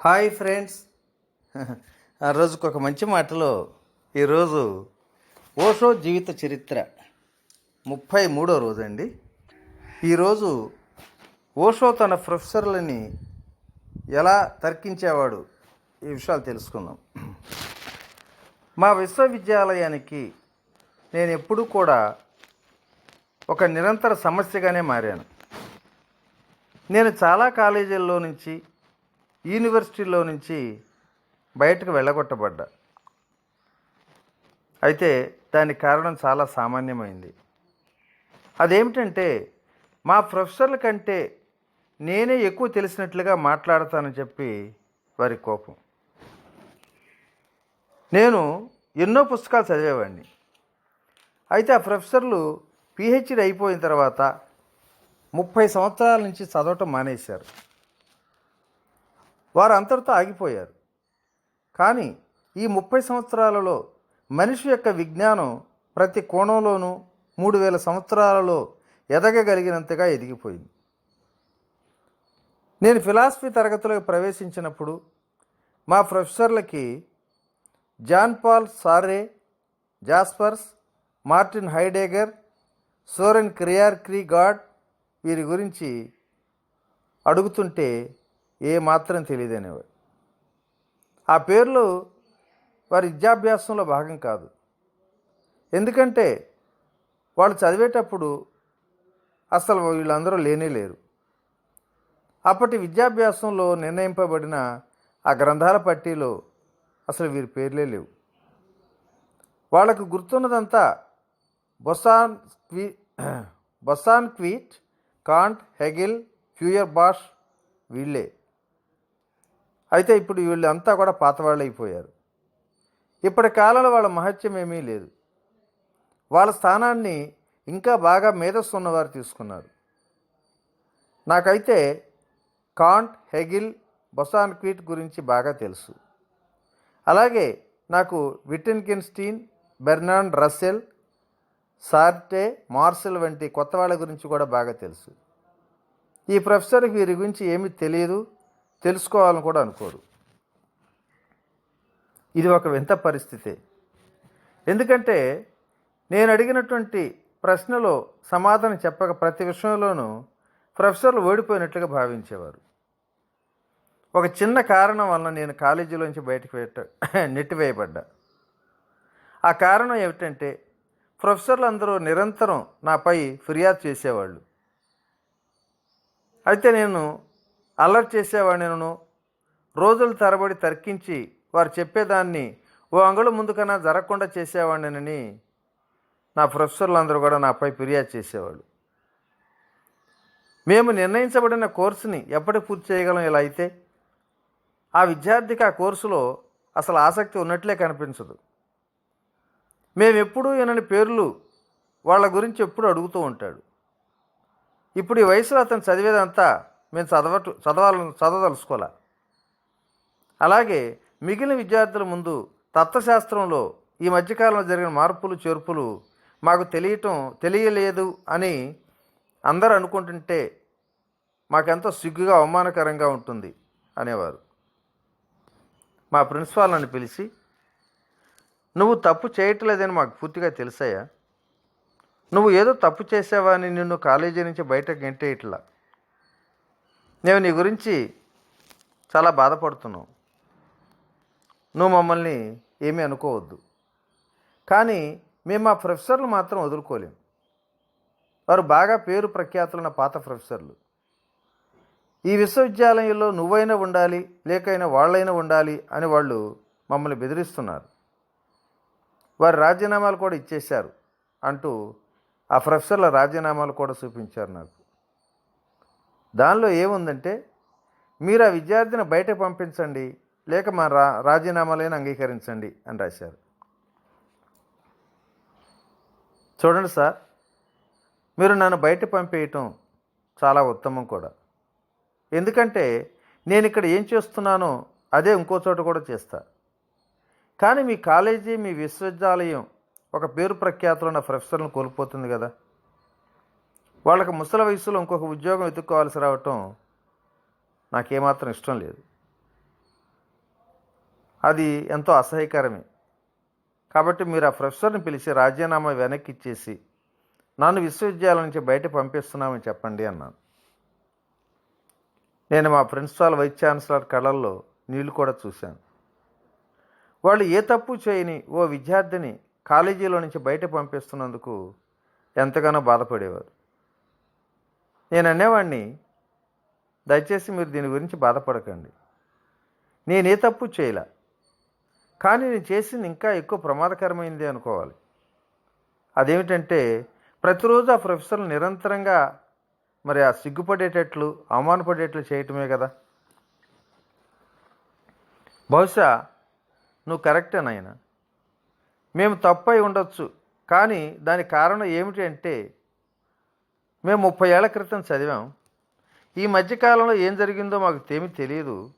Hi friends. ఆ రోజుకు ఒక మంచి మాటలో ఈరోజు ఓషో జీవిత చరిత్ర ముప్పై మూడో రోజు అండి ఈరోజు ఓషో తన ప్రొఫెసర్లని ఎలా తర్కించేవాడు ఈ విషయాలు తెలుసుకుందాం. మా విశ్వవిద్యాలయానికి నేను ఎప్పుడూ కూడా ఒక నిరంతర సమస్యగానే మారాను. నేను చాలా కాలేజీల్లో నుంచి యూనివర్సిటీలో నుంచి బయటకు వెళ్ళగొట్టబడ్డా. అయితే దానికి కారణం చాలా సామాన్యమైంది. అదేమిటంటే మా ప్రొఫెసర్ల కంటే నేనే ఎక్కువ తెలిసినట్లుగా మాట్లాడతానని చెప్పి వారి కోపం. నేను ఎన్నో పుస్తకాలు చదివేవాడిని. అయితే ఆ ప్రొఫెసర్లు పిహెచ్డి అయిపోయిన తర్వాత ముప్పై సంవత్సరాల నుంచి చదవటం మానేశారు. వారు అంతటితో ఆగిపోయారు. కానీ ఈ ముప్పై సంవత్సరాలలో మనిషి యొక్క విజ్ఞానం ప్రతి కోణంలోనూ మూడు వేల సంవత్సరాలలో ఎదగగలిగినంతగా ఎదిగిపోయింది. నేను ఫిలాసఫీ తరగతిలోకి ప్రవేశించినప్పుడు మా ప్రొఫెసర్లకి జాన్ పాల్ సారే జాస్పర్స్ మార్టిన్ హైడేగర్ సోరెన్ క్రియార్ క్రీ గాడ్ వీరి గురించి అడుగుతుంటే ఏ మాత్రం తెలియదనేవాడు. ఆ పేర్లు వారి విద్యాభ్యాసంలో భాగం కాదు. ఎందుకంటే వాళ్ళు చదివేటప్పుడు అసలు వీళ్ళందరూ లేనే లేరు. అప్పటి విద్యాభ్యాసంలో నిర్ణయింపబడిన ఆ గ్రంథాల పట్టీలో అసలు వీరి పేర్లే లేవు. వాళ్ళకు గుర్తున్నదంతా Bosanquet Bosanquet Kant Hegel Feuerbach వీళ్ళే. అయితే ఇప్పుడు వీళ్ళంతా కూడా పాతవాళ్ళు అయిపోయారు ఇప్పటి కాలంలో వాళ్ళ మహత్యం ఏమీ లేదు. వాళ్ళ స్థానాన్ని ఇంకా బాగా మేధస్సు ఉన్నవారు తీసుకున్నారు. నాకైతే కాంట్ హెగిల్ బొసాన్ క్వీట్ గురించి బాగా తెలుసు. అలాగే నాకు Wittgenstein Bertrand Russell Sartre Marcel వంటి కొత్త వాళ్ళ గురించి కూడా బాగా తెలుసు. ఈ ప్రొఫెసర్కి వీరి గురించి ఏమీ తెలియదు. తెలుసుకోవాలని కూడా అనుకోరు. ఇది ఒక వింత పరిస్థితి. ఎందుకంటే నేను అడిగినటువంటి ప్రశ్నలో సమాధానం చెప్పక ప్రతి విషయంలోనూ ప్రొఫెసర్లు ఓడిపోయినట్లుగా భావించేవారు. ఒక చిన్న కారణం వలన నేను కాలేజీలోంచి బయటకు పెట్ట నెట్టివేయబడ్డా. ఆ కారణం ఏమిటంటే ప్రొఫెసర్లు అందరూ నిరంతరం నాపై ఫిర్యాదు చేసేవాళ్ళు. అయితే నేను అల్లరి చేసేవాడినను రోజుల తరబడి తర్కించి వారు చెప్పేదాన్ని ఓ అంగుళం ముందుకన్నా జరగకుండా చేసేవాడినని నా ప్రొఫెసర్లు అందరూ కూడా నాపై ఫిర్యాదు చేసేవాళ్ళు. మేము నిర్ణయించబడిన కోర్సుని ఎప్పటి పూర్తి చేయగలం ఇలా అయితే? ఆ విద్యార్థికి ఆ కోర్సులో అసలు ఆసక్తి ఉన్నట్లే కనిపించదు. మేము ఎప్పుడూ వినని పేర్లు వాళ్ళ గురించి ఎప్పుడు అడుగుతూ ఉంటాడు. ఇప్పుడు ఈ వయసులో అతను చదివేదంతా మేము చదవటు చదవాల చదవదలుచుకోవాలి? అలాగే మిగిలిన విద్యార్థుల ముందు తత్వశాస్త్రంలో ఈ మధ్యకాలంలో జరిగిన మార్పులు చేర్పులు మాకు తెలియటం తెలియలేదు అని అందరూ అనుకుంటుంటే మాకెంతో సిగ్గుగా అవమానకరంగా ఉంటుంది అనేవారు. మా ప్రిన్సిపాల్ నన్ను పిలిచి నువ్వు తప్పు చేయట్లేదని మాకు పూర్తిగా తెలిసాయా? నువ్వు ఏదో తప్పు చేసావా అని నిన్ను కాలేజీ నుంచి బయటకు గెంటేయట్లా నేను నీ గురించి చాలా బాధపడుతున్నావు. నువ్వు మమ్మల్ని ఏమీ అనుకోవద్దు. కానీ మేము మా ప్రొఫెసర్లు మాత్రం వదులుకోలేం. వారు బాగా పేరు ప్రఖ్యాతులున్న పాత ప్రొఫెసర్లు. ఈ విశ్వవిద్యాలయంలో నువ్వైనా ఉండాలి లేకైనా వాళ్ళైనా ఉండాలి అని వాళ్ళు మమ్మల్ని బెదిరిస్తున్నారు. వారి రాజీనామాలు కూడా ఇచ్చేశారు అంటూ ఆ ప్రొఫెసర్ల రాజీనామాలు కూడా చూపించారు నాకు. దానిలో ఏముందంటే మీరు ఆ విద్యార్థిని బయట పంపించండి లేక మా రా రాజీనామాలైనా అంగీకరించండి అని రాశారు. చూడండి సార్ మీరు నన్ను బయట పంపేయటం చాలా ఉత్తమం కూడా. ఎందుకంటే నేను ఇక్కడ ఏం చేస్తున్నానో అదే ఇంకో చోట కూడా చేస్తా. కానీ మీ కాలేజీ మీ విశ్వవిద్యాలయం ఒక పేరు ప్రఖ్యాతులు ఉన్న ప్రొఫెసర్లను కోల్పోతుంది కదా. వాళ్ళకి ముసలి వయసులో ఇంకొక ఉద్యోగం వెతుక్కోవాల్సి రావటం నాకేమాత్రం ఇష్టం లేదు. అది ఎంతో అసహ్యకరమే. కాబట్టి మీరు ఆ ప్రొఫెసర్ని పిలిచి రాజీనామా వెనక్కి ఇచ్చేసి నన్ను విశ్వవిద్యాలయం నుంచి బయట పంపిస్తున్నామని చెప్పండి అన్నాను. నేను మా ప్రిన్సిపాల్ వైస్ ఛాన్సలర్ కళల్లో నీళ్ళు కూడా చూశాను. వాళ్ళు ఏ తప్పు చేయని ఓ విద్యార్థిని కాలేజీలో నుంచి బయట పంపిస్తున్నందుకు ఎంతగానో బాధపడేవారు. నేను అనేవాడిని దయచేసి మీరు దీని గురించి బాధపడకండి. నేనే తప్పు చేయలే. కానీ నేను చేసింది ఇంకా ఎక్కువ ప్రమాదకరమైంది అనుకోవాలి. అదేమిటంటే ప్రతిరోజు ఆ ప్రొఫెసర్లు నిరంతరంగా మరి ఆ సిగ్గుపడేటట్లు అవమానపడేట్లు చేయటమే కదా. బహుశా నువ్వు కరెక్టే నాయన. మేము తప్పై ఉండొచ్చు. కానీ దానికి కారణం ఏమిటి అంటే మేము ముప్పై ఏళ్ళ క్రితం చదివాం. ఈ మధ్యకాలంలో ఏం జరిగిందో మాకు ఏమీ తెలియదు.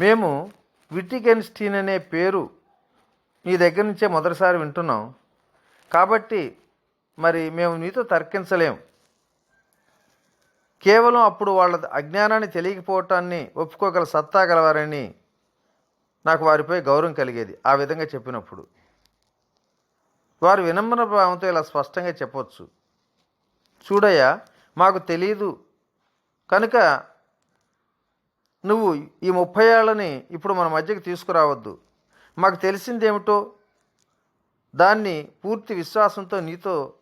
మేము విటిగెన్స్టీన్ అనే పేరు నీ దగ్గర నుంచే మొదటిసారి వింటున్నాం. కాబట్టి మరి మేము నీతో తర్కించలేం. కేవలం అప్పుడు వాళ్ళ అజ్ఞానాన్ని తెలియకపోవటాన్ని ఒప్పుకోగల సత్తా గలవారని నాకు వారిపై గౌరవం కలిగేది ఆ విధంగా చెప్పినప్పుడు. వారు వినమ్ర భావంతో ఇలా స్పష్టంగా చెప్పవచ్చు చూడయ్యా మాకు తెలియదు కనుక నువ్వు ఈ ముప్పై ఏళ్ళని ఇప్పుడు మన మధ్యకి తీసుకురావద్దు. మాకు తెలిసిందేమిటో దాన్ని పూర్తి విశ్వాసంతో నీతో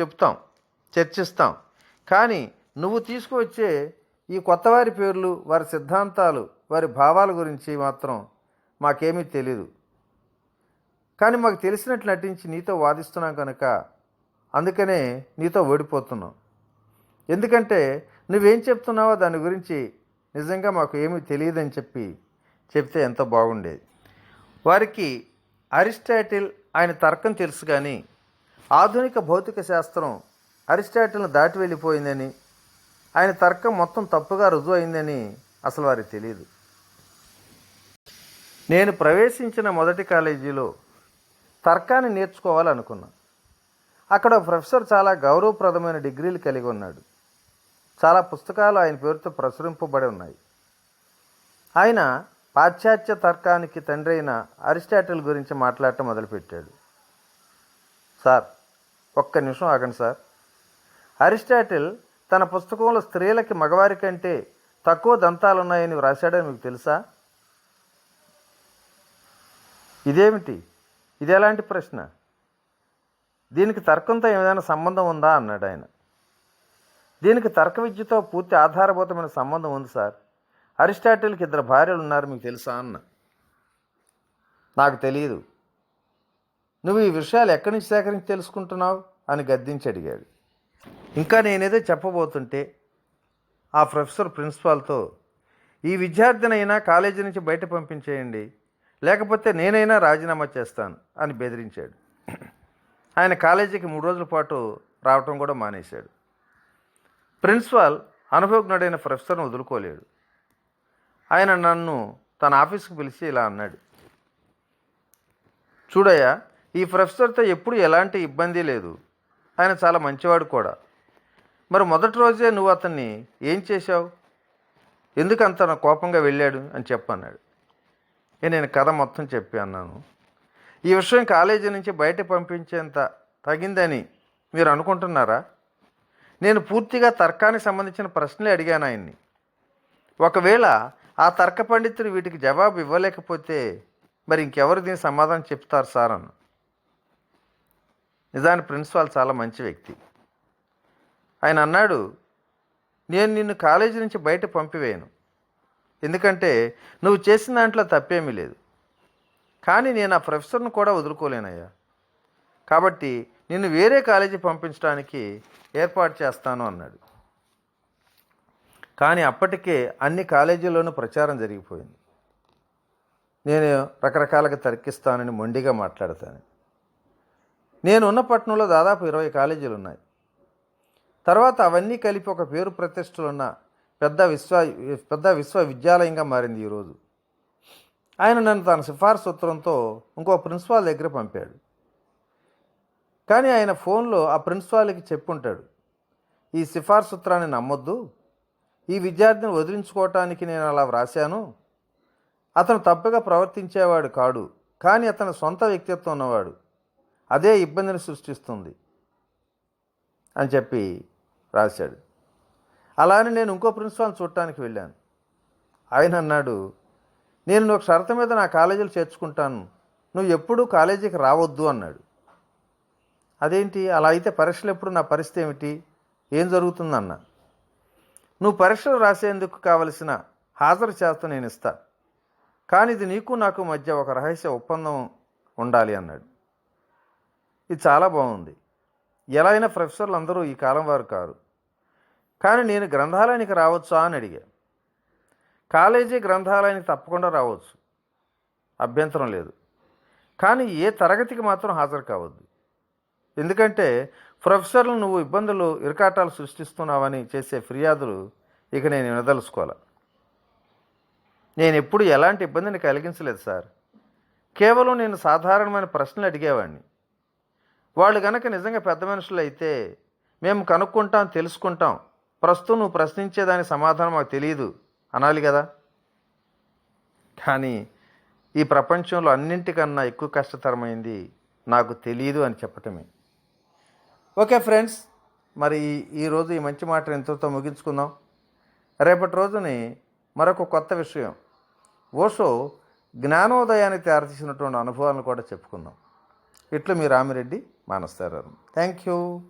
చెప్తాం చర్చిస్తాం. కానీ నువ్వు తీసుకువచ్చే ఈ కొత్తవారి పేర్లు వారి సిద్ధాంతాలు వారి భావాల గురించి మాత్రం మాకేమీ తెలీదు. కానీ మాకు తెలిసినట్లు నటించి నీతో వాదిస్తున్నాం కనుక అందుకనే నీతో ఓడిపోతున్నాం. ఎందుకంటే నువ్వేం చెప్తున్నావో దాని గురించి నిజంగా మాకు ఏమీ తెలియదని చెప్పి చెప్తే ఎంతో బాగుండేది. వారికి అరిస్టాటిల్ ఆయన తర్కం తెలుసు కానీ ఆధునిక భౌతిక శాస్త్రం అరిస్టాటిల్ను దాటి వెళ్ళిపోయిందని ఆయన తర్కం మొత్తం తప్పుగా రుజువు అయిందని అసలు వారికి తెలియదు. నేను ప్రవేశించిన మొదటి కాలేజీలో తర్కాన్ని నేర్చుకోవాలనుకున్నాను అక్కడ ప్రొఫెసర్ చాలా గౌరవప్రదమైన డిగ్రీలు కలిగి ఉన్నాడు. చాలా పుస్తకాలు ఆయన పేరుతో ప్రచురింపబడి ఉన్నాయి. ఆయన పాశ్చాత్య తర్కానికి తండ్రి అయిన అరిస్టాటిల్ గురించి మాట్లాడటం మొదలుపెట్టాడు. సార్ ఒక్క నిమిషం ఆగండి సార్. అరిస్టాటిల్ తన పుస్తకంలో స్త్రీలకి మగవారి కంటే తక్కువ దంతాలున్నాయని వ్రాశాడని మీకు తెలుసా? ఇదేమిటి? ఇది ఎలాంటి ప్రశ్న? దీనికి తర్కంతో ఏదైనా సంబంధం ఉందా? అన్నాడు ఆయన. దీనికి తర్క విద్యతో పూర్తి ఆధారభూతమైన సంబంధం ఉంది సార్. అరిస్టాటిల్కి ఇద్దరు భార్యలు ఉన్నారు మీకు తెలుసా? అన్న. నాకు తెలియదు నువ్వు ఈ విషయాలు ఎక్కడి నుంచి సేకరించి తెలుసుకుంటున్నావు? అని గద్దించి అడిగాడు. ఇంకా నేనేదో చెప్పబోతుంటే ఆ ప్రొఫెసర్ ప్రిన్సిపాల్తో ఈ విద్యార్థినైనా కాలేజీ నుంచి బయట పంపించేయండి. లేకపోతే నేనైనా రాజీనామా చేస్తాను అని బెదిరించాడు. ఆయన కాలేజీకి మూడు రోజుల పాటు రావటం కూడా మానేశాడు. ప్రిన్సిపాల్ అనుభవజ్ఞుడైన ప్రొఫెసర్ను వదులుకోలేడు. ఆయన నన్ను తన ఆఫీస్కి పిలిచి ఇలా అన్నాడు. చూడయ్యా ఈ ప్రొఫెసర్తో ఎప్పుడు ఎలాంటి ఇబ్బంది లేదు. ఆయన చాలా మంచివాడు కూడా. మరి మొదటి రోజే నువ్వు అతన్ని ఏం చేశావు? ఎందుకు అంత కోపంగా వెళ్ళాడు అని చెప్పన్నాడు. నేను కథ మొత్తం చెప్పి అన్నాను. ఈ విషయం కాలేజీ నుంచి బయట పంపించేంత తగిందని మీరు అనుకుంటున్నారా? నేను పూర్తిగా తర్కానికి సంబంధించిన ప్రశ్నలే అడిగాను ఆయన్ని. ఒకవేళ ఆ తర్క పండితుడు వీటికి జవాబు ఇవ్వలేకపోతే మరి ఇంకెవరు దీని సమాధానం చెప్తారు సార్ అను నిజానికి ప్రిన్సిపాల్ చాలా మంచి వ్యక్తి. ఆయన అన్నాడు నేను నిన్ను కాలేజీ నుంచి బయట పంపివేయను. ఎందుకంటే నువ్వు చేసిన దాంట్లో తప్పేమీ లేదు. కానీ నేను ఆ ప్రొఫెసర్ను కూడా వదులుకోలేనయ్యా. కాబట్టి నిన్ను వేరే కాలేజీ పంపించడానికి ఏర్పాటు చేస్తాను అన్నాడు. కానీ అప్పటికే అన్ని కాలేజీల్లోనూ ప్రచారం జరిగిపోయింది. నేను రకరకాలుగా తర్కిస్తానని మొండిగా మాట్లాడతాను. నేను ఉన్న పట్టణంలో దాదాపు ఇరవై కాలేజీలు ఉన్నాయి. తర్వాత అవన్నీ కలిపి ఒక పేరు ప్రతిష్టలున్న పెద్ద విశ్వ పెద్ద విశ్వవిద్యాలయంగా మారింది ఈరోజు ఆయన నన్ను తన సిఫార్సు ఉత్తరంతో ఇంకో ప్రిన్సిపాల్ దగ్గర పంపాడు. కానీ ఆయన ఫోన్లో ఆ ప్రిన్సిపాల్కి చెప్పుంటాడు ఈ సిఫార్సు ఉత్తరాన్ని నమ్మొద్దు ఈ విద్యార్థిని వదిలించుకోవటానికి నేను అలా వ్రాశాను. అతను తప్పుగా ప్రవర్తించేవాడు కాడు కానీ అతని సొంత వ్యక్తిత్వం ఉన్నవాడు అదే ఇబ్బందిని సృష్టిస్తుంది అని చెప్పి రాశాడు. అలానే నేను ఇంకో ప్రిన్సిపాల్ని చూడటానికి వెళ్ళాను. ఆయన అన్నాడు నేను ఒక షరతు మీద నా కాలేజీలో చేర్చుకుంటాను. నువ్వు ఎప్పుడూ కాలేజీకి రావద్దు అన్నాడు. అదేంటి? అలా అయితే పరీక్షలు ఎప్పుడు నా పరిస్థితి ఏమిటి? ఏం జరుగుతుందన్న? నువ్వు పరీక్షలు రాసేందుకు కావలసిన హాజరు చేత నేను ఇస్తా. కానీ ఇది నీకు నాకు మధ్య ఒక రహస్య ఒప్పందం ఉండాలి అన్నాడు. ఇది చాలా బాగుంది. ఎలా అయినా ప్రొఫెసర్లు అందరూ ఈ కాలం వారు కారు. కానీ నేను గ్రంథాలయానికి రావచ్చా అని అడిగా. కాలేజీ గ్రంథాలయానికి తప్పకుండా రావచ్చు. అభ్యంతరం లేదు. కానీ ఏ తరగతికి మాత్రం హాజరు కావద్దు. ఎందుకంటే ప్రొఫెసర్లు నువ్వు ఇబ్బందులు ఇరకాటాలు సృష్టిస్తున్నావని చేసే ఫిర్యాదులు ఇక నేను వినదలుచుకోవాలి. నేను ఎప్పుడు ఎలాంటి ఇబ్బందిని కలిగించలేదు సార్. కేవలం నేను సాధారణమైన ప్రశ్నలు అడిగేవాడిని. వాళ్ళు గనక నిజంగా పెద్ద మనుషులు అయితే మేము కనుక్కుంటాం తెలుసుకుంటాం. ప్రస్తుతం నువ్వు ప్రశ్నించేదాని సమాధానం మాకు తెలియదు అనాలి కదా. కానీ ఈ ప్రపంచంలో అన్నింటికన్నా ఎక్కువ కష్టతరమైంది నాకు తెలియదు అని చెప్పటమే. ఓకే ఫ్రెండ్స్ మరి ఈరోజు ఈ మంచి మాట ఎంతతో ముగించుకుందాం. రేపటి రోజుని మరొక కొత్త విషయం. ఓషో జ్ఞానోదయానికి తయారుచేసినటువంటి అనుభవాలను కూడా చెప్పుకుందాం. ఇట్లు మీ రామిరెడ్డి మానస్తారు థ్యాంక్ యూ